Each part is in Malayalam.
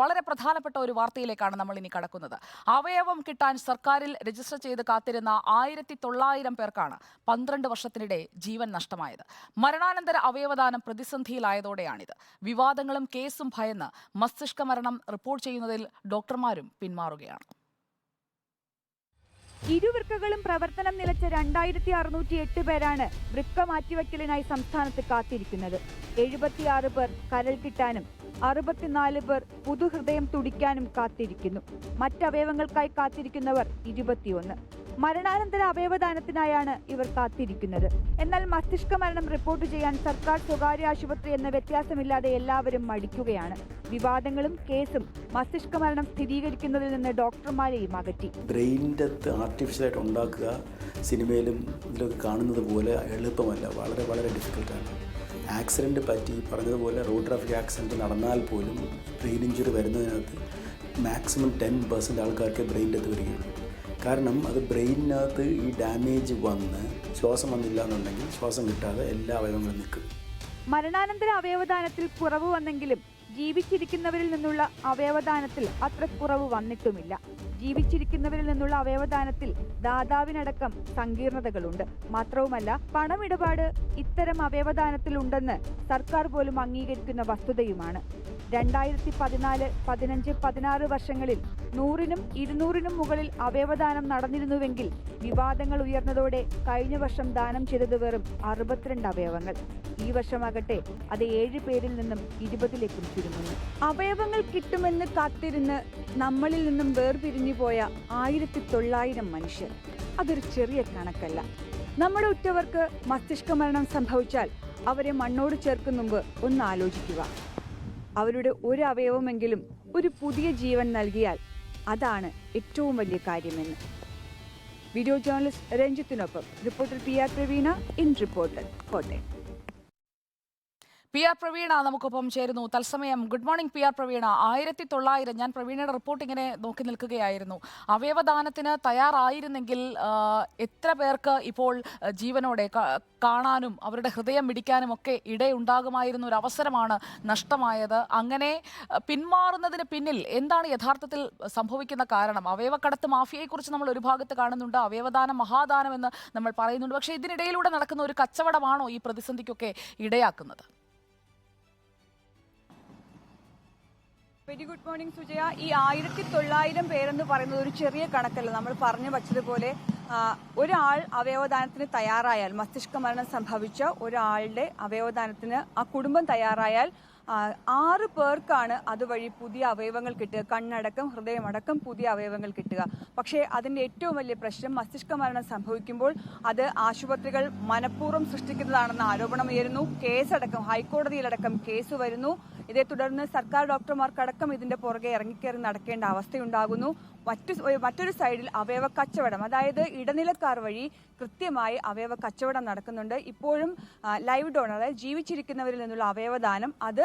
വളരെ പ്രധാനപ്പെട്ട ഒരു വാർത്തയിലേക്കാണ് നമ്മൾ ഇനി കടക്കുന്നത്. അവയവം കിട്ടാൻ സർക്കാരിൽ രജിസ്റ്റർ ചെയ്ത് കാത്തിരുന്ന ആയിരത്തി തൊള്ളായിരം പേർക്കാണ് പന്ത്രണ്ട് വർഷത്തിനിടെ ജീവൻ നഷ്ടമായത്. മരണാനന്തര അവയവദാനം പ്രതിസന്ധിയിലായതോടെയാണിത്. വിവാദങ്ങളും കേസും ഭയന്ന് മസ്തിഷ്ക മരണം റിപ്പോർട്ട് ചെയ്യുന്നതിൽ ഡോക്ടർമാരും പിന്മാറുകയാണ്. ഇരുവൃക്കകളും പ്രവർത്തനം നിലച്ച രണ്ടായിരത്തി അറുന്നൂറ്റി എട്ട് പേരാണ് വൃക്ക മാറ്റിവെക്കലിനായി സംസ്ഥാനത്ത് കാത്തിരിക്കുന്നത്. എഴുപത്തിയാറ് പേർ കരൽ കിട്ടാനും അറുപത്തിനാല് പേർ പുതുഹൃദയം തുടിക്കാനും കാത്തിരിക്കുന്നു. മറ്റവയവങ്ങൾക്കായി കാത്തിരിക്കുന്നവർ ഇരുപത്തിയൊന്ന്. മരണാനന്തര അവയവദാനത്തിനായാണ് ഇവർ കാത്തിരിക്കുന്നത്. എന്നാൽ മസ്തിഷ്ക മരണം റിപ്പോർട്ട് ചെയ്യാൻ സർക്കാർ സ്വകാര്യ ആശുപത്രി എന്ന വ്യത്യാസമില്ലാതെ എല്ലാവരും മടിക്കുകയാണ്. വിവാദങ്ങളും കേസും മസ്തിഷ്ക മരണം സ്ഥിരീകരിക്കുന്നതിൽ നിന്ന് ഡോക്ടർമാരെയും അകറ്റി. ബ്രെയിൻ ഡെത്ത് ആർട്ടിഫിഷ്യലായിട്ട് ഉണ്ടാക്കുക സിനിമയിലും ഇതിലൊക്കെ കാണുന്നത് പോലെ എളുപ്പമല്ല. വളരെ വളരെ ഡിഫിക്കൽട്ടാണ്. ആക്സിഡന്റ് പറ്റി പറഞ്ഞതുപോലെ റോഡ് ട്രാഫിക് ആക്സിഡന്റ് നടന്നാൽ പോലും ബ്രെയിൻ ഇഞ്ചുറി വരുന്നതിനകത്ത് മാക്സിമം ടെൻ പെർസെന്റ് ആൾക്കാർക്ക് ബ്രെയിൻ ഡെത്ത് വരികയുള്ളൂ കാരണം അത് ബ്രെയിനിനകത്ത് ഈ ഡാമേജ് വന്ന് ശ്വാസം വന്നില്ല എന്നുണ്ടെങ്കിൽ ശ്വാസം കിട്ടാതെ എല്ലാ അവയവങ്ങളും നിൽക്കും. മരണാനന്തര അവയവദാനത്തിൽ കുറവ് വന്നെങ്കിലും ജീവിച്ചിരിക്കുന്നവരിൽ നിന്നുള്ള അവയവദാനത്തിൽ അത്ര കുറവ് വന്നിട്ടുമില്ല. ജീവിച്ചിരിക്കുന്നവരിൽ നിന്നുള്ള അവയവദാനത്തിൽ ദാതാവിനടക്കം സങ്കീർണതകളുണ്ട്. മാത്രവുമല്ല പണമിടപാട് ഇത്തരം അവയവദാനത്തിൽ ഉണ്ടെന്ന് സർക്കാർ പോലും അംഗീകരിക്കുന്ന വസ്തുതയുമാണ്. രണ്ടായിരത്തി പതിനാല് പതിനഞ്ച് പതിനാറ് വർഷങ്ങളിൽ നൂറിനും ഇരുന്നൂറിനും മുകളിൽ അവയവദാനം നടന്നിരുന്നുവെങ്കിൽ വിവാദങ്ങൾ ഉയർന്നതോടെ കഴിഞ്ഞ വർഷം ദാനം ചെയ്തത് വെറും അറുപത്തിരണ്ട് അവയവങ്ങൾ. ഈ വർഷമാകട്ടെ അത് ഏഴ് പേരിൽ നിന്നും ഇരുപതിലേക്കും ചുരുങ്ങുന്നു അവയവങ്ങൾ കിട്ടുമെന്ന് കാത്തിരുന്ന് നമ്മളിൽ നിന്നും വേർപിരിഞ്ഞു പോയ ആയിരത്തി തൊള്ളായിരം മനുഷ്യർ. അതൊരു ചെറിയ കണക്കല്ല. നമ്മുടെ ഉറ്റവർക്ക് മസ്തിഷ്ക മരണം സംഭവിച്ചാൽ അവരെ മണ്ണോട് ചേർക്കും മുമ്പ് ഒന്ന് ആലോചിക്കുക. അവരുടെ ഒരു അവയവമെങ്കിലും ഒരു പുതിയ ജീവൻ നൽകിയാൽ അതാണ് ഏറ്റവും വലിയ കാര്യമെന്ന്. Video journalist രഞ്ജിത്തിനൊപ്പം reporter P R Praveena in reporter Kottayam. P R Praveena നമുക്കൊപ്പം ചേരുന്നു. തത്സമയം good morning P R Praveena. ആയിരത്തി തൊള്ളായിരം ഞാൻ പ്രവീണയുടെ റിപ്പോർട്ട് ഇങ്ങനെ നോക്കി നിൽക്കുകയായിരുന്നു. അവയവദാനത്തിന് തയ്യാറായിരുന്നെങ്കിൽ എത്ര പേർക്ക് ഇപ്പോൾ ജീവനോടെ കാണാനും അവരുടെ ഹൃദയം മിടിക്കാനും ഒക്കെ ഇടയുണ്ടാകുമായിരുന്ന ഒരു അവസരമാണ് നഷ്ടമായത്. അങ്ങനെ പിന്മാറുന്നതിന് പിന്നിൽ എന്താണ് യഥാർത്ഥത്തിൽ സംഭവിക്കുന്ന കാരണം? അവയവക്കടത്ത് മാഫിയയെക്കുറിച്ച് നമ്മൾ ഒരു ഭാഗത്ത് കാണുന്നുണ്ട്. അവയവദാനം മഹാദാനം എന്ന് നമ്മൾ പറയുന്നുണ്ട്. പക്ഷേ ഇതിനിടയിലൂടെ നടക്കുന്ന ഒരു കച്ചവടമാണോ ഈ പ്രതിസന്ധിക്കൊക്കെ ഇടയാക്കുന്നത്? വെരി ഗുഡ് മോർണിംഗ് സുജയ ഈ ആയിരത്തി തൊള്ളായിരം പേരെന്ന് പറയുന്നത് ഒരു ചെറിയ കണക്കല്ല. നമ്മൾ പറഞ്ഞു വച്ചതുപോലെ ഒരാൾ അവയവദാനത്തിന് തയ്യാറായാൽ മസ്തിഷ്ക മരണം സംഭവിച്ച ഒരാളുടെ അവയവദാനത്തിന് ആ കുടുംബം തയ്യാറായാൽ ആറ് പേർക്കാണ് അതുവഴി പുതിയ അവയവങ്ങൾ കിട്ടുക. കണ്ണടക്കം ഹൃദയമടക്കം പുതിയ അവയവങ്ങൾ കിട്ടുക. പക്ഷേ അതിന്റെ ഏറ്റവും വലിയ പ്രശ്നം മസ്തിഷ്ക മരണം സംഭവിക്കുമ്പോൾ അത് ആശുപത്രികൾ മനഃപൂർവം സൃഷ്ടിക്കുന്നതാണെന്ന ആരോപണം ഉയരുന്നു. കേസടക്കം ഹൈക്കോടതിയിലടക്കം കേസ് വരുന്നു. ഇതേ തുടർന്ന് സർക്കാർ ഡോക്ടർമാർക്കടക്കം ഇതിന്റെ പുറകെ ഇറങ്ങിക്കയറി നടക്കേണ്ട അവസ്ഥയുണ്ടാകുന്നു. മറ്റു മറ്റൊരു സൈഡിൽ അവയവ കച്ചവടം അതായത് ഇടനിലക്കാർ വഴി കൃത്യമായി അവയവ കച്ചവടം നടക്കുന്നുണ്ട്. ഇപ്പോഴും ലൈവ് ഡോണർ അതായത് ജീവിച്ചിരിക്കുന്നവരിൽ നിന്നുള്ള അവയവദാനം അത്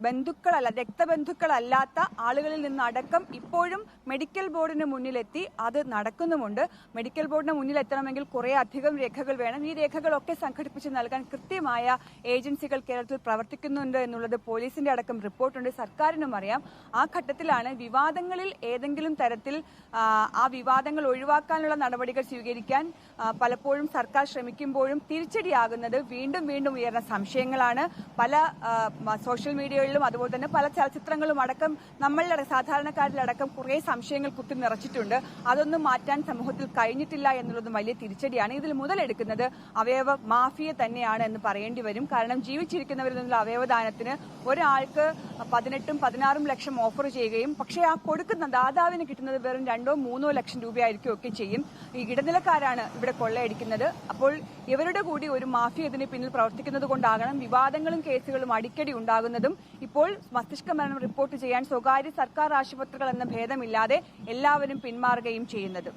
ബന്ധുക്കളല്ല രക്തബന്ധുക്കളല്ലാത്ത ആളുകളിൽ നിന്നടക്കം ഇപ്പോഴും മെഡിക്കൽ ബോർഡിന് മുന്നിലെത്തി. അത് നടക്കുന്നുമുണ്ട്. മെഡിക്കൽ ബോർഡിന് മുന്നിൽ എത്തണമെങ്കിൽ കുറേ അധികം രേഖകൾ വേണം. ഈ രേഖകളൊക്കെ സംഘടിപ്പിച്ച് നൽകാൻ കൃത്യമായ ഏജൻസികൾ കേരളത്തിൽ പ്രവർത്തിക്കുന്നുണ്ട് എന്നുള്ളത് പോലീസിന്റെ അടക്കം റിപ്പോർട്ടുണ്ട്. സർക്കാരിനും അറിയാം. ആ ഘട്ടത്തിലാണ് വിവാദങ്ങളിൽ ഏതെങ്കിലും തരത്തിൽ ആ, വിവാദങ്ങൾ ഒഴിവാക്കാനുള്ള നടപടികൾ സ്വീകരിക്കാൻ പലപ്പോഴും സർക്കാർ ശ്രമിക്കുമ്പോഴും തിരിച്ചടിയാകുന്നത് വീണ്ടും വീണ്ടും ഉയർന്ന സംശയങ്ങളാണ്. പല സോഷ്യൽ മ- സോഷ്യൽ അതുപോലെ തന്നെ പല ചലച്ചിത്രങ്ങളും അടക്കം നമ്മളുടെ സാധാരണക്കാരിലടക്കം കുറെ സംശയങ്ങൾ കുത്തി നിറച്ചിട്ടുണ്ട്. അതൊന്നും മാറ്റാൻ സമൂഹത്തിൽ കഴിഞ്ഞിട്ടില്ല എന്നുള്ളതും വലിയ തിരിച്ചടിയാണ്. ഇതിൽ മുതലെടുക്കുന്നത് അവയവ മാഫിയ തന്നെയാണ് എന്ന് പറയേണ്ടി വരും. കാരണം ജീവിച്ചിരിക്കുന്നവരിൽ നിന്നുള്ള അവയവദാനത്തിന് ഒരാൾക്ക് പതിനെട്ടും പതിനാറും ലക്ഷം ഓഫർ ചെയ്യുകയും. പക്ഷേ ആ കൊടുക്കുന്ന ദാതാവിന് കിട്ടുന്നത് വെറും രണ്ടോ മൂന്നോ ലക്ഷം രൂപയായിരിക്കും ഒക്കെ ചെയ്യും. ഈ ഇടനിലക്കാരാണ് ഇവിടെ കൊള്ളയടിക്കുന്നത്. അപ്പോൾ ഇവരുടെ കൂടി ഒരു മാഫിയ ഇതിന് പിന്നിൽ പ്രവർത്തിക്കുന്നത് കൊണ്ടാകണം. വിവാദങ്ങളും കേസുകളും അടിക്കടി ഉണ്ടാകുന്നതും. ഇപ്പോൾ മസ്തിഷ്ക മരണം റിപ്പോർട്ട് ചെയ്യാൻ സ്വകാര്യ സർക്കാർ ആശുപത്രികൾ എന്ന ഭേദമില്ലാതെ എല്ലാവരും പിന്മാറുകയും ചെയ്യുന്നത്.